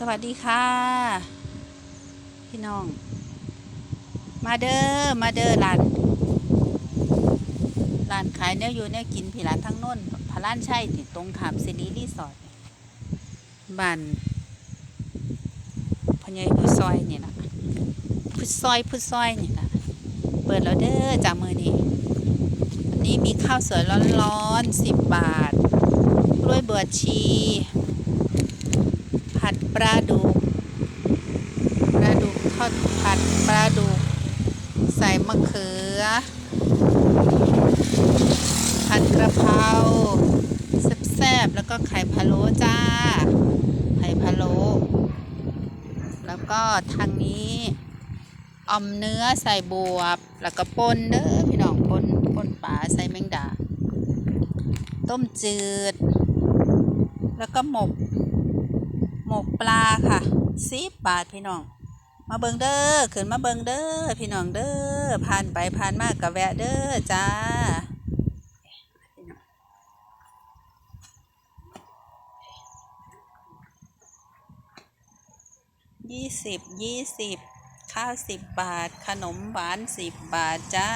สวัสดีค่ะ พี่น้อง มาเด้อมาเด้อร้านร้านขายเนี่ยอยู่เนี่ยกินพี่ร้านทั้งน้นพระล้านใช่ติตรงขามซินีรีสอร์ทบ้านพญายพุซอยนี่นะพุซอยพุซอยนี่นะเปิดแล้วเด้อจากมือนี้อันนี้มีข้าวสวยร้อนๆสิบบาทกล้วยเบวชชี ปลาดุกปลาดุกทอดผัดปลาดุกใส่มะเขือ ผัดกระเพราแซ่บๆแล้วก็ไข่พะโล้จ้า ไข่พะโล้แล้วก็ทางนี้ออมเนื้อใส่บวบ แล้วก็ป่นเด้อพี่น้องป่นป่นปลาใส่แมงดา ต้มจืด แล้วก็หมก ปลาค่ะสิบบาทพี่น้อง มาเบิงเด้อขึ้นมาเบิงเด้อพี่น้องเด้อผ่านไปผ่านมากกะแวะเด้อจ้ายี่สิบยี่สิบข้าวสิบบาท ขนมหวานสิบบาทจ้า